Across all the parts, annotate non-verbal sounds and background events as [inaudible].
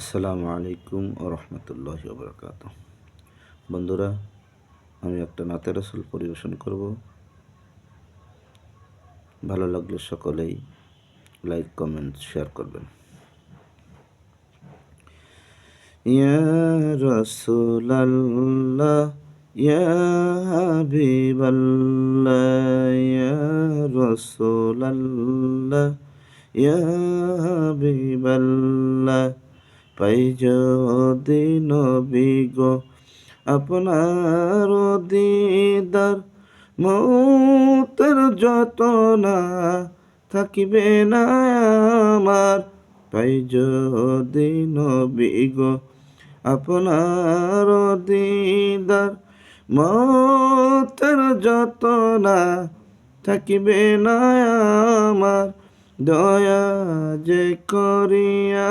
আসসালামু আলাইকুম ও রহমতুল্লাহ বরকাত বন্ধুরা, আমি একটা নাতে রসুল পরিবেশন করব। ভালো লাগলে সকলেই লাইক, কমেন্ট, শেয়ার করবেন। ইয়া রসুলাল্লাহ, ইয়া হাবিবাল্লাহ, ইয়া রসুলাল্লাহ, ইয়া হাবিবাল্লাহ। পাই যদি নবী গো আপনার দিদার মৌতের যতনা থাকিবে না আমার, পাই যদি নবী গো আপনার দিদার মৌতের যতনা থাকিবে না আমার, দয়া যে করিয়া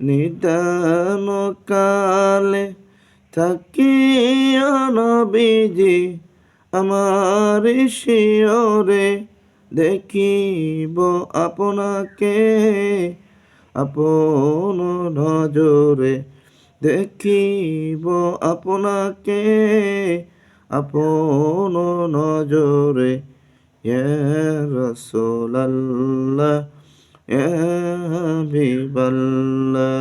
নিদান কালে থাকিয়া নবীজি আমার শিওরে দেখিব আপনাকে। আপন নজরে দেখিব আপনাকে। আপন নজরে ইয়া রাসূলুল্লাহ ইয়া হাবিবাল্লাহ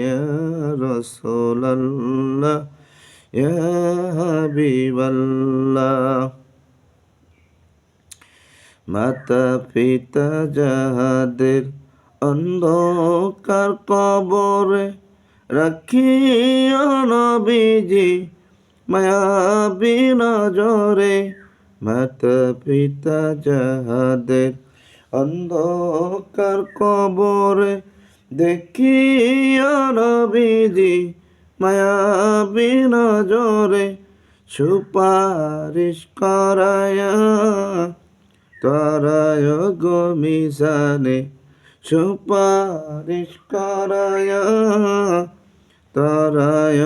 ইয়া রাসূলুল্লাহ ইয়া হাবিবাল্লাহ। মাতা পিতা যাহাদের অন্ধকার কবরে রাখিয়া নবীজি মায়াবী নজরে মাতা পিতা যাহাদের অন্ধকার কবরে দেখিয়া নবীজি মায়াবী নজরে সুপারিশ করায়া তারায় গো মিশানে সুপারিশ করায়া তারায়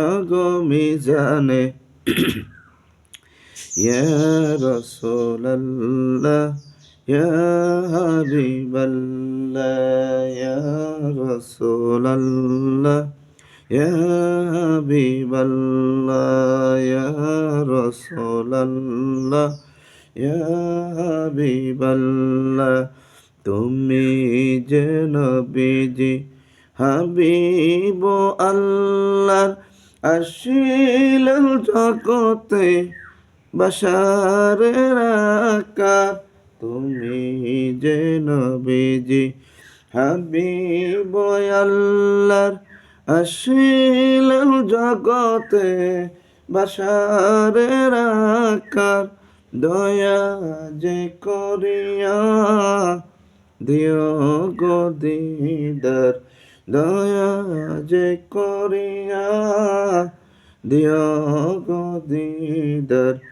[clears throat] গো মিশানে ইয়া রসুলাল্লাহ ইয়া হাবিবাল্লাহ ইয়া রসুলাল্লাহ ইয়া হাবিবাল্লাহ ইয়া রসুলাল্লাহ ইয়া হাবিবাল্লাহ তুমি যে নবীজি, হাবিব আল্লাহ আসিল জগতে বাসারের আকার তুমি যে নবীজি হাবিব আল্লাহর আসিল জগতে বাসারের আকার দয়া যে করিয়া দিও গো দিদার, দয়া যে করিয়া দিও গো দিদার।